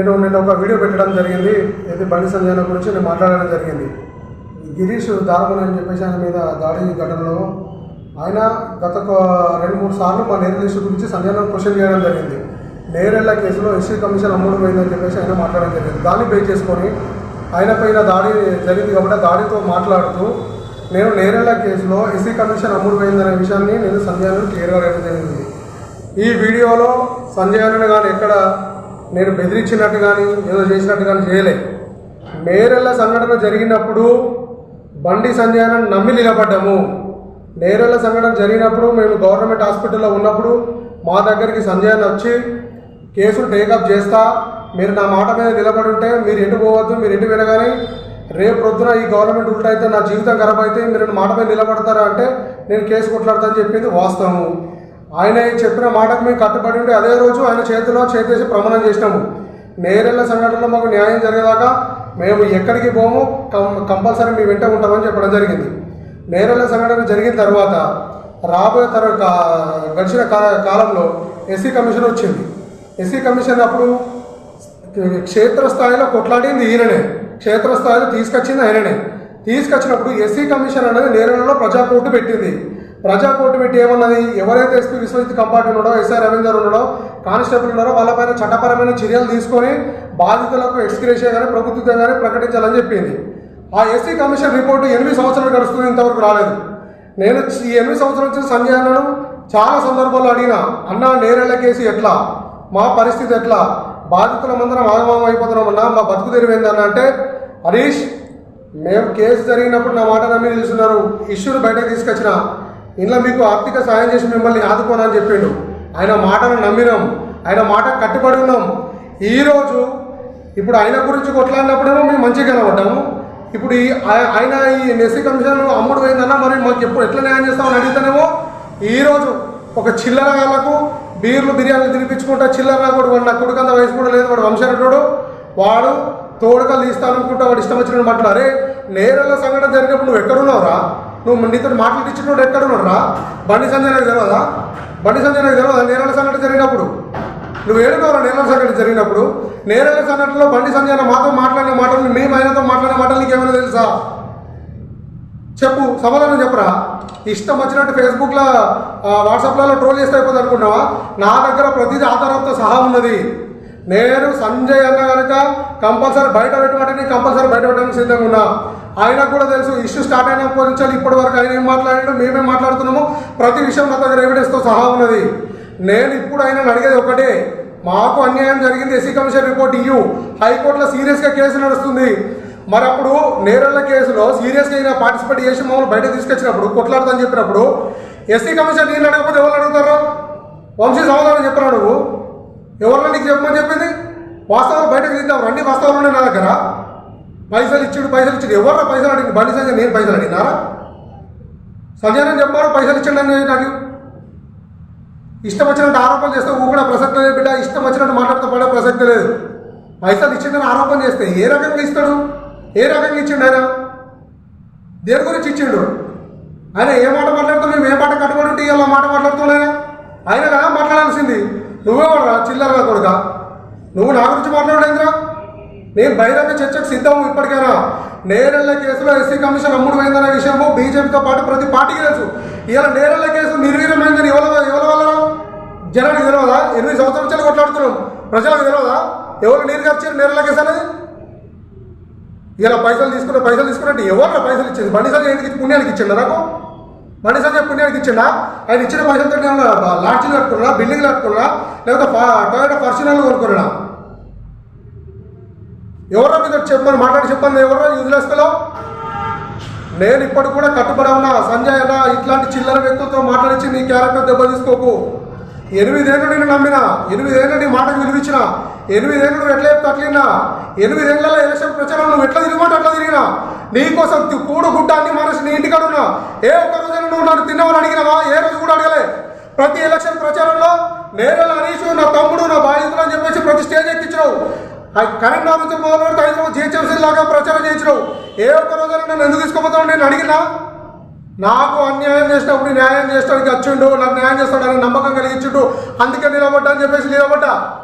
నేను నిన్న ఒక వీడియో పెట్టడం జరిగింది. ఇది బండి సంజయన గురించి నేను మాట్లాడడం జరిగింది. గిరీష్ దారుమన్ అని చెప్పేసి ఆయన మీద దాడి ఘటనలో. ఆయన గత ఒక రెండు మూడు సార్లు మా నేరల్ ఇష్యూ గురించి సంజయన క్వశ్చన్ చేయడం జరిగింది. నేరెళ్ళ కేసులో ఎస్సీ కమిషన్ అమ్ముడు పోయిందని చెప్పేసి ఆయన మాట్లాడడం జరిగింది. దాన్ని బేస్ చేసుకొని ఆయన పైన దాడి జరిగింది కాబట్టి దాడితో మాట్లాడుతూ నేను నేరెళ్ళ కేసులో ఎస్సీ కమిషన్ అమ్ముడు పోయిందనే విషయాన్ని నేను సంజయను క్లియర్గా వేయడం జరిగింది. ఈ వీడియోలో సంజయ్ అన్న కానీ ఎక్కడ నేను బెదిరించినట్టు కానీ ఏదో చేసినట్టు కానీ చేయలే. నేరెళ్ళ సంఘటన జరిగినప్పుడు బండి సంజయ్ నమ్మి నిలబడ్డాము. నేరెళ్ళ సంఘటన జరిగినప్పుడు మేము గవర్నమెంట్ హాస్పిటల్లో ఉన్నప్పుడు మా దగ్గరికి సంజయ్ వచ్చి కేసులు టేకప్ చేస్తా. మీరు నా మాట మీద నిలబడి ఉంటే మీరు ఎటు పోవద్దు మీరు ఎటు వినగానే రేపు ప్రొద్దున ఈ గవర్నమెంట్ ఉల్టా అయితే నా జీవితం ఖరాబ్ అయితే మీరు నా మాట మీద నిలబడతారా అంటే నేను కేసు కొట్లాడతా అని చెప్పింది వాస్తవము. ఆయన చెప్పిన మాటకు మేము కట్టుబడి ఉంటే అదే రోజు ఆయన చేతిలో చేతేసి ప్రమాణం చేసినాము. నేరెళ్ళ సంఘటనలో మాకు న్యాయం జరిగేదాకా మేము ఎక్కడికి పోము కం కంపల్సరీ మీ వెంట ఉంటామని చెప్పడం జరిగింది. నేరెళ్ళ సంఘటన జరిగిన తర్వాత రాబోయే తర గడిచిన కాలంలో ఎస్సీ కమిషన్ వచ్చింది. ఎస్సీ కమిషన్ అప్పుడు క్షేత్రస్థాయిలో కొట్లాడింది ఈయననే. క్షేత్రస్థాయిలో తీసుకొచ్చింది ఆయననే. తీసుకొచ్చినప్పుడు ఎస్సీ కమిషన్ అనేది నేరలలో ప్రజాకోర్టు పెట్టింది. ప్రజా పెట్టి ఏమన్నది? ఎవరైతే ఎస్పీ విశ్వజిత్ కంపార్ట్ ఉన్నాడో ఎస్ఐ రవీందర్ ఉన్నాడో కానిస్టేబుల్ ఉన్నారో వాళ్ళపైన చట్టపరమైన చర్యలు తీసుకొని బాధితులకు ఎక్స్గ్రేషియా కానీ ప్రభుత్వం కానీ ప్రకటించాలని చెప్పింది. ఆ ఎస్సీ కమిషన్ రిపోర్టు ఎనిమిది సంవత్సరాలు గడుస్తుంది ఇంతవరకు రాలేదు. నేను ఈ ఎనిమిది సంవత్సరాల నుంచి సంజయ్ అన్నను చాలా సందర్భాల్లో అడిగిన అన్న నేరేళ్ళ కేసు ఎట్లా? మా పరిస్థితి ఎట్లా? బాధితులమందరం ఆగమం అయిపోతున్నామన్నా మా బతుకు తెరిపోయిందన్న అంటే హరీష్ మేము కేసు జరిగినప్పుడు నా మాట నమ్మి నిలుస్తున్నారు. ఇష్యూని బయటకు తీసుకొచ్చిన ఇంట్లో మీకు ఆర్థిక సాయం చేసి మిమ్మల్ని ఆదుకోనని చెప్పిండు. ఆయన మాటను నమ్మినాం. ఆయన మాట కట్టుబడి ఉన్నాం. ఈరోజు ఇప్పుడు ఆయన గురించి కొట్లాడినప్పుడేమో మేము మంచిగా కనబడ్డాము. ఇప్పుడు ఈ ఆయన ఈ ఎస్సీ కమిషన్ అమ్ముడు పోయిందన్న మరి మాకు ఎప్పుడు ఎట్లా న్యాయం చేస్తామని అడిగితేనేమో ఈరోజు ఒక చిల్లర వాళ్ళకు బీర్లు బిర్యానీలు తినిపించుకుంటా చిల్లర కూడా వాడు నా కొడుకంత వయసు కూడా లేదు వాడు వంశరెడ్డు వాడు తోడుకలు తీస్తాననుకుంటా వాడు ఇష్టం వచ్చిన మాట్లాడు. అరే నేరల సంఘటన జరిగినప్పుడు నువ్వు ఎక్కడున్నావురా? నువ్వు నీతో మాట్లాడించినోడు ఎక్కడున్నాడు రా? బండి సంజయ్ నాకు తెలియదా బండి సంజయ్ నాకు తెలియదా నేరాల సంఘటన జరిగినప్పుడు. నువ్వు ఏడుకోవాలి నేరాల సంఘటన జరిగినప్పుడు? నేరాల సంఘటనలో బండి సంజయ్ మాతో మాట్లాడిన మాటలు మేము ఆయనతో మాట్లాడిన మాటలు నీకు ఏమైనా తెలుసా? చెప్పు సమాధానం చెప్పరా? ఇష్టం వచ్చినట్టు ఫేస్బుక్లో వాట్సాప్లలో ట్రోల్ చేస్తే అయిపోతుంది అనుకున్నావా? నా దగ్గర ప్రతిదీ ఆధారంతో సహా ఉన్నది. నేను సంజయ్ అన్న కనుక కంపల్సరీ బయట పెట్టమంటే కంపల్సరీ బయట పెట్టడానికి సిద్ధంగా ఉన్నా. ఆయనకు కూడా తెలుసు ఇష్యూ స్టార్ట్ అయినప్పటి నుంచి ఇప్పటి వరకు ఆయన ఏం మాట్లాడాడు మేమేం మాట్లాడుతున్నాము ప్రతి విషయం నా దగ్గర ఎవిడెన్స్తో సహా ఉన్నది. నేను ఇప్పుడు ఆయన అడిగేది ఒకటే మాకు అన్యాయం జరిగింది ఎస్సీ కమిషన్ రిపోర్ట్ ఇయ్యు హైకోర్టులో సీరియస్గా కేసు నడుస్తుంది. మరి అప్పుడు నేరళ్ళ కేసులో సీరియస్గా అయినా పార్టిసిపేట్ చేసి మమ్మల్ని బయట తీసుకొచ్చినప్పుడు కొట్లాడదని చెప్పినప్పుడు ఎస్సీ కమిషన్ నేను అడగకపోతే ఎవరు అడుగుతారు? వంశీ సమాధానం చెప్పరా నువ్వు? ఎవరన్నా నీకు చెప్పమని చెప్పింది? వాస్తవాలు బయటకు తీద్దాం రండి వాస్తవాలు ఉన్నాయి నా దగ్గర. పైసలు ఇచ్చాడు పైసలు ఇచ్చాడు. ఎవరు పైసలు అడిగింది బండి సంజయ్ నేను పైసలు అడిగినారా సంజయ్ నేను చెప్పారు పైసలు ఇచ్చాడు అని నాకు. ఇష్టం వచ్చినట్టు ఆరోపణ చేస్తే ఊ కూడా ప్రసక్తి లేదు బిడ్డ. ఇష్టం వచ్చినట్టు మాట్లాడుతూ పడే ప్రసక్తి లేదు. పైసలు ఇచ్చిందని ఆరోపణ చేస్తే ఏ రకంగా ఇస్తాడు? ఏ రకంగా ఇచ్చిండు ఆయన? దేని గురించి ఇచ్చిండు? ఆయన ఏ మాట మాట్లాడుతూ మేము ఏ మాట కట్టుబడి ఉంటే ఇలా మాట మాట్లాడుతున్నాయన ఆయన? కదా మాట్లాడాల్సింది. నువ్వే వాడరా చిల్లరగా కొడుక? నువ్వు నా గురించి మాట్లాడేంద్రా నేను బహిరంగ చర్చకు సిద్ధము ఇప్పటికైనా నేరెళ్ళ కేసులో ఎస్సీ కమిషన్ అమ్ముడు పోయిందనే విషయము బీజేపీతో పాటు ప్రతి పార్టీకి తెలుసు. ఇలా నేరెళ్ళ కేసు నిర్వీర్యమైందని ఎవరు ఎవరి వల్ల జనానికి తెలియదా ఎనిమిది సంవత్సరాల నుంచి కొట్లాడుతున్నాం. ప్రజలకు తెలియదా ఎవరు నీరు ఖర్చు నేరెళ్ళ కేసు అనేది? ఇలా పైసలు తీసుకున్న పైసలు తీసుకున్నట్టు ఎవరు పైసలు ఇచ్చేది? బండి సంజయ్ ఎందుకు పుణ్యానికి ఇచ్చిండ నాకు? బండి సంజయ్ పుణ్యానికి ఇచ్చిండా? ఆయన ఇచ్చిన పైసలతో నేను లాడ్జీలు కట్టుకున్నా బిల్డింగ్లు కట్టుకున్నా లేకపోతే టొయోటా ఫార్చునర్లు కొనుక్కున్నా ఎవరో మీద చెప్పండి మాట్లాడి చెప్పండి ఎవరో యూజ్లెస్లో నేను ఇప్పటికి కూడా కట్టుబడి ఉన్నా సంజయ్ అన్న ఇట్లాంటి చిల్లర వ్యక్తులతో మాట్లాడించి నీ క్యారెక్టర్ దెబ్బ తీసుకోకు. ఎనిమిదేళ్ళు నేను నమ్మిన? ఎనిమిదేళ్ళు నీ మాటకు విలువించిన ఎనిమిదేళ్ళు నువ్వు ఎట్లా చెప్తే అట్లినా ఎనిమిదేళ్ళలో ఎలక్షన్ ప్రచారం నువ్వు ఎట్లా తిరిగిమంటే అట్లా తిరిగినా? నీకోసం కూడు గుడ్డ అన్ని మానేసి నీ ఇంటికాడ ఉన్నా? ఏ ఒక్క రోజైనా నువ్వు నన్ను తిన్నావని అడిగినావా? ఏ రోజు కూడా అడగలే. ప్రతి ఎలక్షన్ ప్రచారంలో నేరేళ్ళ హరీష్ నా తమ్ముడు నా బాధితులు అని చెప్పేసి ప్రతి స్టేజ్ ఎక్కించినావు. కరీంనగర్ నుంచి మొదలుపెడితే హైదరాబాద్ జిహెచ్ఎంసీ లాగా ప్రచారం చేయించడం. ఏ ఒక్క రోజైనా నన్ను ఎందుకు తీసుకోపోతావు? నేను అడిగినా? నాకు అన్యాయం చేసినప్పుడు న్యాయం చేసడానికి వచ్చిండు నాకు న్యాయం చేస్తాడని నమ్మకం కలిగించుండు. అందుకే నిలబడ్డా అని చెప్పేసి నిలబడ్డా.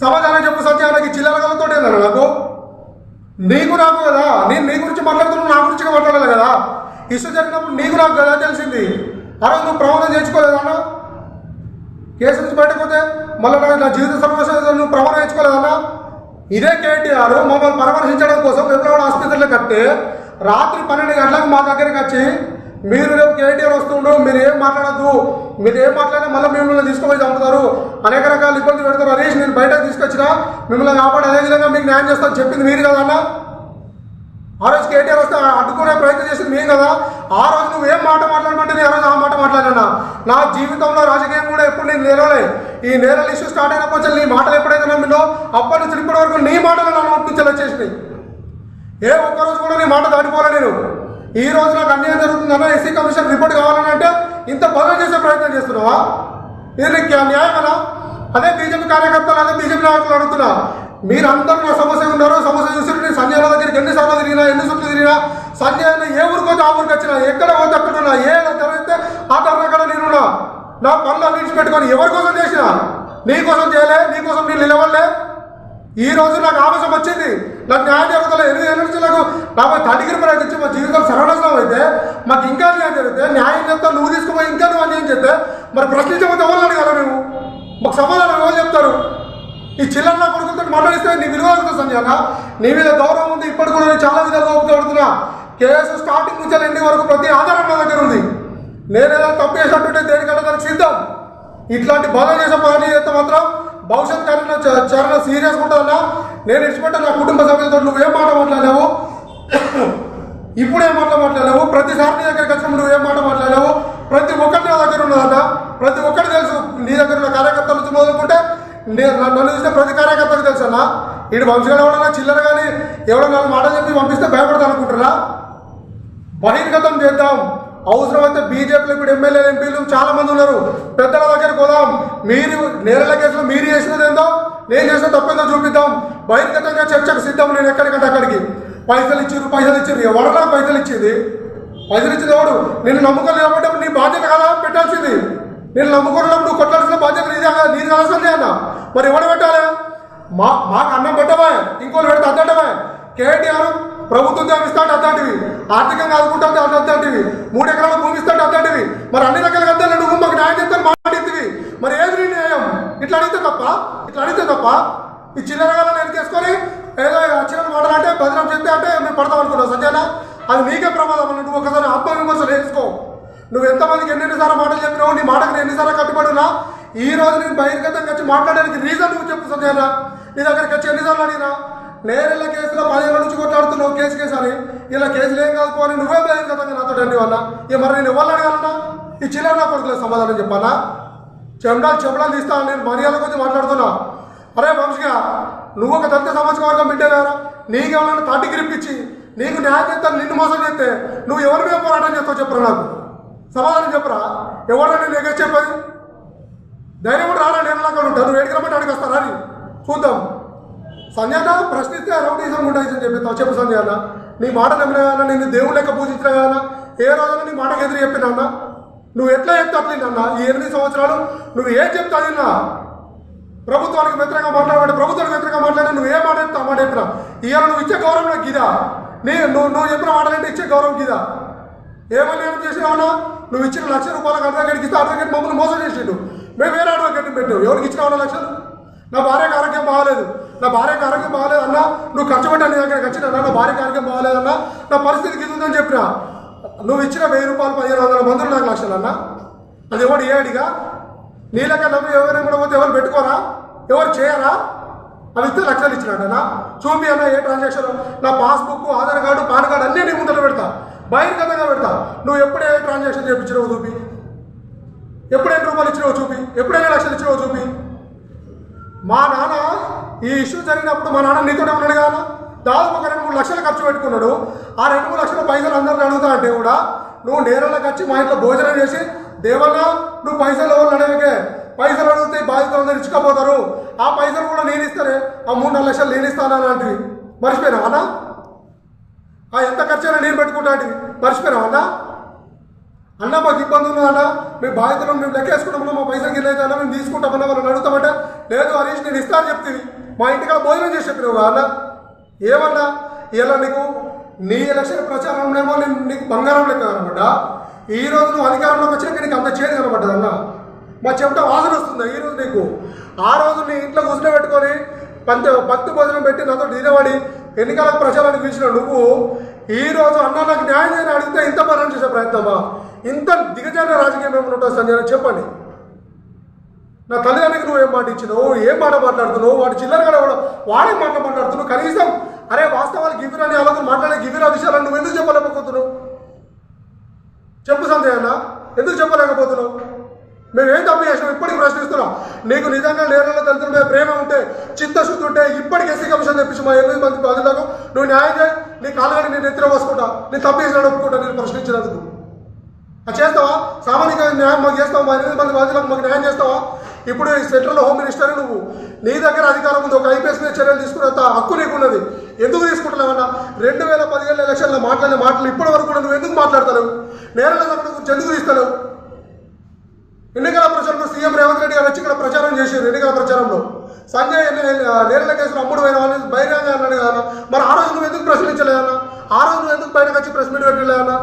సమాధానం చెప్పు సత్యానికి చిల్లర చిల్లరగలతో నాకు? నీకు నాకు కదా? నేను నీ గురించి మాట్లాడుతున్నాను నా గురించి మాట్లాడాలి కదా? ఇష్యూ జరిగినప్పుడు నీకు నాకు కదా తెలిసింది? అరే నువ్వు ప్రమాణం చేయించుకోలేదన్నా కేసు నుంచి బయటకు పోతే మళ్ళీ నాకు నా జీవిత సమస్య నువ్వు ప్రమాణం చేయించుకోలేదన్నా ఇదే కేటీఆర్ మమ్మల్ని పరామర్శించడం కోసం విప్లవాడ ఆసుపత్రిలో కట్టి రాత్రి పన్నెండు గంటలకు మా దగ్గరికి వచ్చి మీరు రేపు కేటీఆర్ వస్తుండ్రు మీరు ఏం మాట్లాడద్దు మీరు ఏం మాట్లాడినా మళ్ళీ మిమ్మల్ని తీసుకుపోయి చంపుతారు. అనేక రకాల ఇబ్బందులు పెడతారు. హరీష్ నేను బయటకు తీసుకొచ్చినా మిమ్మల్ని కాపాడు అదేవిధంగా మీకు న్యాయం చేస్తాను చెప్పింది మీరు కదా అన్న? ఆ రోజు కేటీఆర్ వస్తే అడ్డుకునే ప్రయత్నం చేసింది మేము కదా. ఆ రోజు నువ్వు ఏం మాట మాట్లాడమంటే నేను ఆ రోజు ఆ మాట మాట్లాడినా. నా జీవితంలో రాజకీయం కూడా ఎప్పుడు నేను నేరలే ఈ నేరల ఇష్యూ స్టార్ట్ అయినప్పటి నుంచి నీ మాటలు ఎప్పుడైతే నమ్మిందో అప్పటి నుంచి ఇప్పటి వరకు నీ మాటలు నా నోటి నుంచి వచ్చేసినాయి. ఏ ఒక్క రోజు కూడా నీ మాట దాటిపోలే నేను. ఈ రోజు నాకు అన్యాయం జరుగుతుందన్న ఎస్సీ కమిషన్ రిపోర్ట్ కావాలని అంటే ఇంత బలం చేసే ప్రయత్నం చేస్తున్నావా? ఇది నీకు న్యాయమనా? అదే బీజేపీ కార్యకర్తలు అదే బీజేపీ నాయకులు అడుగుతున్నా. మీరందరూ నా సమస్య ఉన్నారు సమస్య చూసి నేను సంజయ్ అన్న దగ్గరికి ఎన్నిసార్లు తిరిగినా ఎన్ని చుట్టూ తిరిగినా సంజయ్ ఏ ఊరికి వచ్చి ఆ ఊరికి వచ్చినా ఎక్కడ పోతే అక్కడ ఉన్నా ఏ జరిగితే ఆ అక్కడ నేనున్నా నా పనులు అన్నించి పెట్టుకొని ఎవరి కోసం చేసినా నీ కోసం చేయలే నీ కోసం నేను నిలవలే ఈ రోజు నాకు ఆవేశం వచ్చింది. నాకు న్యాయం జరుగుతుంది ఎనిమిది ఏళ్ళ నుంచి నాకు నాపై తడిగిరి ప్రయత్నించి మా జీవితం సర్వనాశనం అయితే మాకు ఇంకా న్యాయం జరిగితే న్యాయం చెప్తా నువ్వు తీసుకుపోయి ఇంకా నువ్వు అన్యాయం చెప్తే మరి ప్రశ్నించకపోతే ఎవరు అడగాల మేము? మాకు సమాధానం ఎవరు చెప్తారు? ఈ చిల్లర నా కొడుకులతో మాట్లాడిస్తే నీ విలువ అవుతుంది నీ మీద గౌరవం ఉంది ఇప్పటి కూడా నేను చాలా విధాలుగా ఉపయోగపడుతున్నా కేసు స్టార్టింగ్ నుంచి ఎండింగ్ వరకు ప్రతి ఆధారం నా దగ్గర ఉంది. నేనేదో తప్పు చేసినట్టుంటే దేనికంటే దానికి సిద్ధం? ఇట్లాంటి బాధ చేసే పని చేస్తే మాత్రం భవిష్యత్ కార్యంలో చ- చాలా సీరియస్గా ఉంటుందన్నా. నేను ఇష్టపడ్డా నా కుటుంబ సభ్యులతో నువ్వేం మాట మాట్లాడావు ఇప్పుడు ఏం మాట మాట్లాడావు ప్రతిసారి నీ దగ్గరికి వచ్చినప్పుడు నువ్వేం మాట మాట్లాడావు ప్రతి ఒక్కటి నా దగ్గర ఉన్నదన్న ప్రతి ఒక్కటి తెలుసు నీ దగ్గర ఉన్న కార్యకర్తల నుంచి మొదలుకుంటే నేను నన్ను చూస్తే ప్రతి కార్యకర్తకు తెలుసన్నా అన్న? ఇటు ఎవడన్నా చిల్లర కానీ ఎవడన్నా నాలుగు మాటలు చెప్పి పంపిస్తే భయపడతాను అనుకుంటారా? బహిర్గతం చేద్దాం. అవసరమైతే బీజేపీలో ఇప్పుడు ఎమ్మెల్యే ఎంపీలు చాలా మంది ఉన్నారు. పెద్దల దగ్గరికి పోదాం. మీరు నేరల కేసులో మీరు చేసినది ఏందో నేను చేసిన తప్పేందో చూపిద్దాం. బహిర్గతంగా చర్చకు సిద్ధం నేను ఎక్కడికంటే అక్కడికి. పైసలు ఇచ్చిర్రు పైసలు ఇచ్చిర్రు. ఎవడన్నా పైసలు ఇచ్చింది? పైసలు ఇచ్చింది ఎవడు? నేను నమ్ముకోలేదు నీ బాధ్యత కదా పెట్టాల్సింది. నేను నమ్ముకున్నప్పుడు నువ్వు కొట్టాల్సిన బాధ్యత నీది కదా నీది కావాల్సిందే అన్న. మరి ఎవడు పెట్టాలి? మా మాకు అన్నం పెట్టవా ఇంకోళ్ళు పెడితే అద్దటవా కేటీఆర్ ప్రభుత్వం ఉద్యోగం ఇస్తాడు అద్దాటివి ఆర్థికంగా ఆదుకుంటాడు అది అద్దాటివి మూడు ఎకరాల భూమి ఇస్తాడు అద్దాటివి మరి అన్ని రకాల అద్దాలు నువ్వు మాకు న్యాయం చెప్తాను మాట మరి ఏది నీ న్యాయం? ఇట్లా అడిగితే తప్ప ఇట్లా అడిగితే తప్ప ఈ చిల్లరగా నేను తీసుకొని ఏదో చిన్న మాటలు అంటే భద్రం చెప్తే అంటే మేము పడతాం అనుకున్నాం సత్యానా? అది నీకే ప్రమాదం అన్న నువ్వు ఒకసారి ఆత్మవిమర్శ నేర్చుకో నువ్వు ఎంతమందికి ఎన్నిసార్లు మాటలు చెప్పినావు నీ మాటకు నేను ఎన్నిసార్లు కట్టుబడి ఈ రోజు నేను బహిర్గతంగా వచ్చి మాట్లాడడానికి రీజన్ నువ్వు చెప్పు సత్యానా నీ దగ్గరికి వచ్చి ఎన్నిసార్లు అడిగినా? నేరెళ్ళ కేసులో పదిహేను నుంచి కొట్లాడుతున్నావు కేసు కేసు అని. ఇలా కేసులు ఏం కాదు పోని నువ్వే బహిర్గతంగా నాతో అండి వల్ల. ఇక మరి నేను ఎవరు అడగాలన్నా? ఈ చిల్లర నా కొడుకులకు సమాధానం చెప్పాలా? చెండాలు చెమడాలు తీస్తా నేను మర్యాద గురించి మాట్లాడుతున్నా. అరే వంశీగా నువ్వు ఒక దళిత సామాజిక వర్గం పెట్టేవారా నీకు ఎవరైనా తాటి గ్రిప్ ఇచ్చి నీకు న్యాయం చేస్తాను నిన్ను మోసం చేస్తే నువ్వు ఎవరి మీద పోరాటం చేస్తావు చెప్పరా నాకు? సమాధానం చెప్పరా? ఎవరన్నా నేను ఎగర చెప్పేది? ధైర్యం కూడా రారా నేను లాగా ఉంటాను నువ్వు ఎడిగిరమంటే అడిగి వస్తారా అని చూద్దాం. సంజయ్ ప్రశ్నిస్తే రౌడీజం ఉంటాయి చెప్పి చెప్పు సంజయ్ అన్న నీ మాట నమ్మిన అన్న నేను దేవుడు లెక్క పూజించిన అన్న ఏ రోజైనా నీ మాటకు ఎదురు చెప్పినా నువ్వు ఎట్లా చెప్తే అట్లా ఈ ఎనిమిది సంవత్సరాలు నువ్వు ఏం చెప్తా నిన్నా ప్రభుత్వానికి వ్యతిరేకంగా మాట్లాడే ప్రభుత్వానికి వ్యతిరేకంగా మాట్లాడే నువ్వు ఏ మాట చెప్తా మాట చెప్పినా. ఇవాళ నువ్వు ఇచ్చే గౌరవం నాకు గిదా. నీ నువ్వు నువ్వు చెప్పిన మాటలంటే ఇచ్చే గౌరవం గిదా. ఏమని ఏం చేసినావన్నా నువ్వు ఇచ్చిన లక్ష రూపాయలకు అడ్వకేట్కి ఇస్తే అడ్వకేట్ మమ్మల్ని మోసం చేసిండు. మేము వేరే అడ్వకేట్ని పెట్టావు ఎవరికి ఇచ్చినావన్నా లక్షలు? నా భార్యకు ఆరోగ్యం బాగాలేదు. నా భార్యకు ఆరోగ్యం బాగాలేదు అన్నా నువ్వు ఖర్చు పెట్టా నీ దగ్గరికి వచ్చినా నా భార్యకు ఆరోగ్యం బాగాలేదన్నా నా పరిస్థితి ఇది ఉందని చెప్పినా. నువ్వు ఇచ్చిన వెయ్యి రూపాయలు పదిహేను వందల మందులు నాకు లక్షలు అన్నా. అది ఎవడు ఏడిగా? నీలక నమ్మి ఎవరైనా కూడా పోతే ఎవరు పెట్టుకోరా? ఎవరు చేయరా? అవి ఇస్తే లక్షలు ఇచ్చినట్టనా చూపి అన్న ఏ ట్రాన్సాక్షన్ నా passbook Aadhaar card PAN card అన్నీ నీ ముందర పెడతా. బహిర్గతంగా పెడతా. నువ్వు ఎప్పుడైనా ట్రాన్సాక్షన్ చేయించినావు చూపి. ఎప్పుడైనా రూపాయలు ఇచ్చినావు చూపి. ఎప్పుడైనా లక్షలు ఇచ్చినావు చూపి. మా నాన్న ఈ ఇష్యూ జరిగినప్పుడు మా నాన్న నీతోనే ఉన్నాడు కదా దాదాపు ఒక రెండు మూడు లక్షలు ఖర్చు పెట్టుకున్నాడు. ఆ రెండు మూడు లక్షల పైసలు అందరిని అడుగుతా అంటే కూడా నువ్వు నేరలకు వచ్చి మా ఇంట్లో భోజనం చేసి దేవన్నా నువ్వు పైసలు ఎవరు అడగకే? పైసలు అడిగితే బాధ్యతలు అందరూ ఇచ్చుకపోతారు ఆ పైసలు కూడా నేను ఇస్తానే ఆ మూడు నాలుగు లక్షలు నేను ఇస్తాను అలాంటివి మర్చిపోయినా అన్నా? ఆ ఎంత ఖర్చైనా నేను పెట్టుకుంటా అంటే మర్చిపోయినా అన్నా అన్న మాకు ఇబ్బంది ఉన్నా అన్న? మేము బాధితులను మేము లెక్కేసుకుంటామన్నా మా పైసలు గిన్నె అయితే అన్న మేము తీసుకుంటామన్నా వాళ్ళని అడుగుతామంటే లేదు హరీష్ నేను ఇస్తాను చెప్తుంది మా ఇంటికి భోజనం చేసి చెప్పినావు అన్న? ఏమన్నా? ఇలా నీకు నీ ఎలక్షన్ ప్రచారంలోనేమో నేను నీకు బంగారం లెక్క అనమాట ఈ రోజు నువ్వు అధికారంలోకి వచ్చినాక నీకు అంత చేతి కనబడ్డది అన్న? మా చెమట వాసన వస్తుందా ఈ రోజు నీకు? ఆ రోజు నీ ఇంట్లో కూర్చుని పెట్టుకొని పంత భక్తి భోజనం పెట్టి నాతో డీలవాడి ఎన్నికల ప్రచారానికి పిలిచిన నువ్వు ఈ రోజు అన్న నాకు న్యాయం చేయని అడిగితే ఇంత మరణం చేసే ప్రయత్నమా ఇంత దిగజారిన రాజకీయం ఏమైనా ఉంటుంది సంజయ్ చెప్పండి. నా తల్లిదండ్రులకు నువ్వు ఏం మాట ఇచ్చినావు? ఏం మాట మాట్లాడుతున్నావు? వాడి చిల్లర కూడా వాడే మాట మాట్లాడుతున్నావు? కనీసం అరే వాస్తవాలు గివిరాని అని అలాగే మాట్లాడే గివిర్ విషయాలను నువ్వు ఎందుకు చెప్పలేకపోతున్నావు? చెప్పు సంజయ్ అన్న ఎందుకు చెప్పలేకపోతున్నావు? మేము ఏం తప్పు చేసినాం? ఇప్పటికి చెప్తున్నా. నీకు నిజంగా నేరలో తల్లిదండ్రుల ప్రేమ ఉంటే చిత్తశుద్ధి ఉంటే ఇప్పటికి ఎస్సీ కమిషన్ తెప్పించి మా ఎనిమిది మంది బాధితులకు నువ్వు న్యాయం చేయి నీ కాళ్ళని నేను ఎత్తిన వేసుకుంటా నేను తప్పు ఒప్పుకుంటా నేను ప్రశ్నించినందుకు. అది చేస్తావా? సామాజిక న్యాయం మాకు చేస్తావా? మా ఎనిమిది మంది బాధ్యులకు మాకు న్యాయం చేస్తావా? ఇప్పుడు ఈ సెంట్రల్ హోమ్ మినిస్టర్ నువ్వు నీ దగ్గర అధికారం ఉంది ఒక ఐపీఎస్ మీద చర్యలు తీసుకున్నంత హక్కు నీకున్నది ఎందుకు తీసుకుంటున్నావన్నా రెండు వేల పదిహేను ఎలక్షన్లో మాట్లాడిన మాటలు ఇప్పటి వరకు నువ్వు ఎందుకు మాట్లాడతావు నేరాల సంఘటన గురించి ఎందుకు తీస్తలేవు? సీఎం రేవంత్ రెడ్డి గారు వచ్చి ఇక్కడ ప్రచారం చేశారు ఎన్నికల ప్రచారంలో. సంజయ్ నేరల కేసులు అమ్ముడు పోయిన వాళ్ళని బహిరంగ అన్నాడు కదా మరి ఆ రోజు నువ్వు ఎందుకు ప్రశ్నించలేదన్న ఆ రోజు నువ్వు ఎందుకు బయటకు వచ్చి ప్రెస్ మీట్ పెట్టలేదన్నా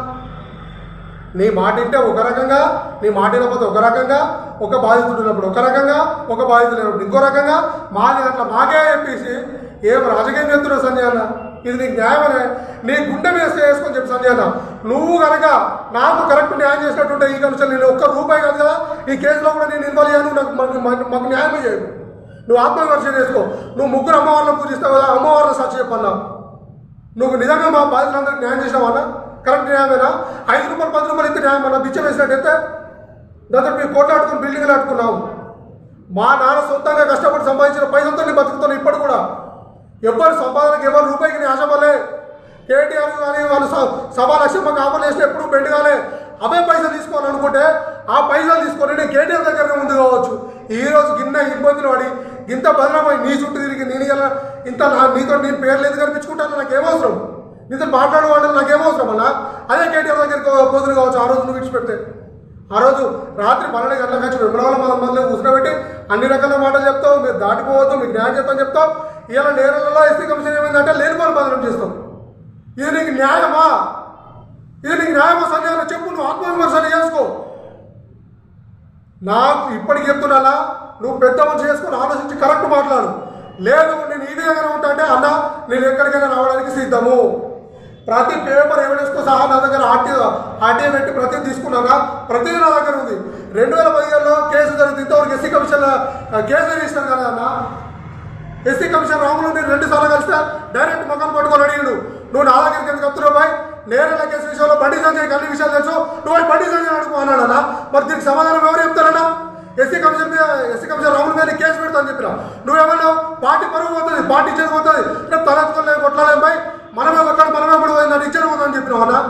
నీ మాట వింటే ఒక రకంగా నీ మాట వినకపోతే ఒక రకంగా ఒక బాధితుడు ఉన్నప్పుడు ఒక రకంగా ఒక బాధితుడు లేనప్పుడు ఇంకో రకంగా మాది అట్లా మాకే చెప్పేసి ఏం రాజకీయం చేస్తున్నావు సంజయ్ అన్న? ఇది నీకు న్యాయమనే? నీ గుండె మీద వేసుకొని చెప్పి సంజయ్ అన్న. నువ్వు కనుక నాకు కరెక్ట్ న్యాయం చేసినట్టుంటే ఈ కనుక నేను ఒక్క రూపాయి కాదు కదా ఈ కేసులో కూడా నాకు మాకు- మాకు న్యాయం చేయదు నువ్వు ఆత్మవిమర్శ చేసుకో. నువ్వు ముగ్గురు అమ్మవారిని పూజిస్తావు కదా అమ్మవారిని సాక్షి చెప్పన్నా. నువ్వు నిజంగా మా బాధితులందరికీ న్యాయం చేసావన్నా కరెక్ట్ న్యాయమేనా? ఐదు రూపాయలు పది రూపాయలు ఇస్తే న్యాయమన్నా బిచ్చం వేసినట్టయితే దాంతో మీరు కొట్లాడుకుని బిల్డింగ్లు ఆడుకున్నావు మా నాన్న సొంతంగా కష్టపడి సంపాదించిన పైసలతో నేను బతుకుతాను ఇప్పుడు కూడా. ఎవరు సంపాదనకి ఎవరు రూపాయికి నేను ఆశపడలే కేటీఆర్ కానీ వాళ్ళు సభా లక్ష్యం ఆఫర్ ఎప్పుడు బెండ్ కాలే. అవే పైసలు తీసుకోవాలనుకుంటే ఆ పైసలు తీసుకొని నేను కేటీఆర్ దగ్గరనే ముందు కావచ్చు. ఈ రోజు గిన్నె ఇబ్బందులు పడి ఇంత బదనమై నీ చుట్టూ తిరిగి నేను ఇలా ఇంత నా- నీతో నేను పేరు లేదు కనిపించుకుంటాను నాకు ఏమవసరం నీతో మాట్లాడేవాడు నాకు ఏమవసరం అలా? అదే కేటీఆర్ దగ్గరికి బోధులు కావచ్చు ఆ రోజు నువ్వు విడిచిపెడితే. ఆ రోజు రాత్రి పన్నెండు గంటల వచ్చి విమలవల మన మళ్ళీ కూర్చోబెట్టి అన్ని రకాల మాటలు చెప్తావు మీరు దాటిపోవద్దు మీకు న్యాయం చెప్తాను చెప్తావు. ఇలా నేరలలో ఎస్సీ కమిషన్ ఏమైందంటే లేని పని బదనం చేస్తాం ఇది నీకు న్యాయమా ఇది నీకు న్యాయమా సంజయ్ చెప్పు నువ్వు ఆత్మవిమర్శన చేసుకో నాకు ఇప్పటికి చెప్తున్నానా? నువ్వు పెద్ద చేసుకుని ఆలోచించి కరెక్ట్ మాట్లాడు. లేదు నేను ఈ విధంగా ఉంటా అంటే అన్న నేను ఎక్కడికైనా రావడానికి సిద్ధము. ప్రతి పేపర్ ఎవిడెన్స్తో సహా నా దగ్గర ఆర్టీ ఆర్టీఏ పెట్టి ప్రతి తీసుకున్నాక ప్రతిదీ నా దగ్గర ఉంది. రెండు వేల పదిహేనులో కేసు జరుగుతుంది ఇంతవరకు ఎస్సీ కమిషన్ కేసు రిజిస్టర్ కదా అన్న. ఎస్సీ కమిషన్ రాములు నేను రెండు సార్లు కలిస్తే డైరెక్ట్ మొక్కలు పట్టుకొని అడిగాడు. నువ్వు నా దగ్గరికి ఎందుకు వస్తున్నావు బాయ్? నేరేళ్ళ కేసు విషయంలో బండి సంజయ్ అన్ని విషయాలు తెలుసు. నువ్వు బండి సంజయ్ అడుగు అన్నాడన్నా మరి దీనికి సమాధానం ఎవరు చెప్తారన్నా ఎస్సీ కమిషన్ మీద ఎస్సీ కమిషన్ రాముల మీద కేసు పెడతాను చెప్పినా. నువ్వేమన్నావు? పార్టీ పరువు పోతుంది పార్టీ ఇచ్చేది పోతుంది. రేపు తలెత్తుకోలేదు కొట్లాడేం మనమే కొట్లాడు మనమే కూడా నన్ను ఇచ్చేది పోతుందని చెప్పినావు అన్నా.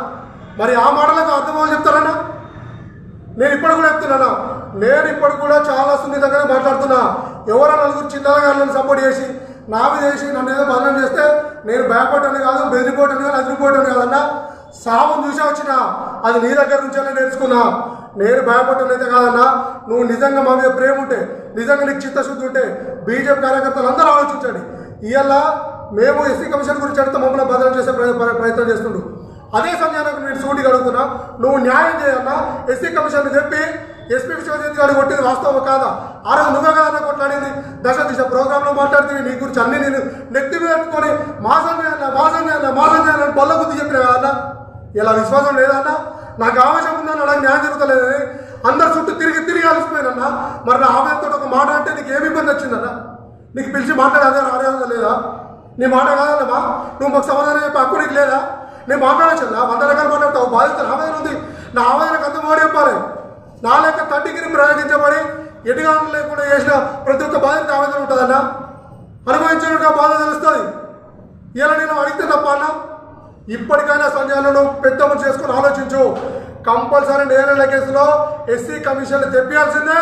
మరి ఆ మాటలకు అర్థమని చెప్తారన్నా? నేను ఇప్పుడు కూడా చెప్తున్నాను? నేను ఇప్పుడు కూడా చాలా సున్నితంగానే మాట్లాడుతున్నా. ఎవరో నలుగురు చిన్నగా సపోర్ట్ చేసి నా మీద చేసి నన్ను ఏదో బంధం చేస్తే నేను భయపడ్డాను కాదు బెదిరిపోవటం కాదు అదిరిపోవటం కాదన్నా సావం చూసే వచ్చిన అది నీ దగ్గర నుంచే నేర్చుకున్నా. నేను భయపడటం అయితే కాదన్నా నువ్వు నిజంగా మా మీద ప్రేమ ఉంటే నిజంగా నీకు చిత్తశుద్ధి ఉంటే బీజేపీ కార్యకర్తలు అందరూ ఆలోచించండి. ఇవాళ మేము ఎస్సీ కమిషన్ గురించి అడిగితే మమ్మల్ని భద్రం చేసే ప్రయత్నం చేస్తుండు. అదే సమయానికి నేను సూటిగా అడుగుతున్నా నువ్వు న్యాయం చేయన్నా ఎస్సీ కమిషన్ చెప్పి ఎస్పీ విశ్వజిత్ గారు కొట్టింది వాస్తవం కాదా? ఆ రోజు నువ్వే కదా కొట్లాడింది. దశ దిశ ప్రోగ్రాంలో మాట్లాడుతుంది నీ గురించి అన్ని నేను నెత్తి మీద పెట్టుకొని మాసం చేయాలి మాసం చేయాలి మాసం చేయాలి బల్ల బుద్ధి చెప్పిన అన్న? ఇలా విశ్వాసం లేదా అన్న? నాకు ఆవేశం ఉందని అలాగే న్యాయం జరుగుతలేదని అందరు చుట్టూ తిరిగి తిరిగి అలసిపోయినన్నా మరి నా ఆవేశంతో ఒక మాట అంటే నీకు ఏమి ఇబ్బంది వచ్చిందన్నా నీకు పిలిచి మాట్లాడే అదే లేదా? నీ మాట కాదమ్మా నువ్వు మాకు సమాధానం చెప్పి హక్కు నీకు లేదా? నేను మాట్లాడచ్చా వంద రకాలు మాట్లాడతావు బాధ్యత ఆవేదన ఉంది. నా ఆవేదనకు అంత చెప్పాలి. నా లెక్క తండ్రిగిరి ప్రయోగించబడి ఎటుగా లేకుండా చేసిన ప్రతి ఒక్క బాధ్యత ఆవేదన ఉంటుందన్నా? అనుభవించినట్టుగా బాధ తెలుస్తుంది. ఇలా నేను అడిగితే తప్ప అన్నా? ఇప్పటికైనా సంజయాలను పెద్ద చేసుకుని ఆలోచించు. కంపల్సరీ నేరేళ్ళ కేసులో ఎస్సీ కమిషన్ తెప్పియాల్సిందే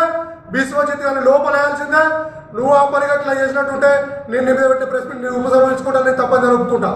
విశ్వజిత్ గారిని లోపలేయాల్సిందే. నువ్వు ఆ పని చేసినట్టుంటే నేను నిలబెట్టి ప్రెస్ మీట్ నేను ఉపసంహరించుకుంటా నేను తప్పని జరుపుకుంటా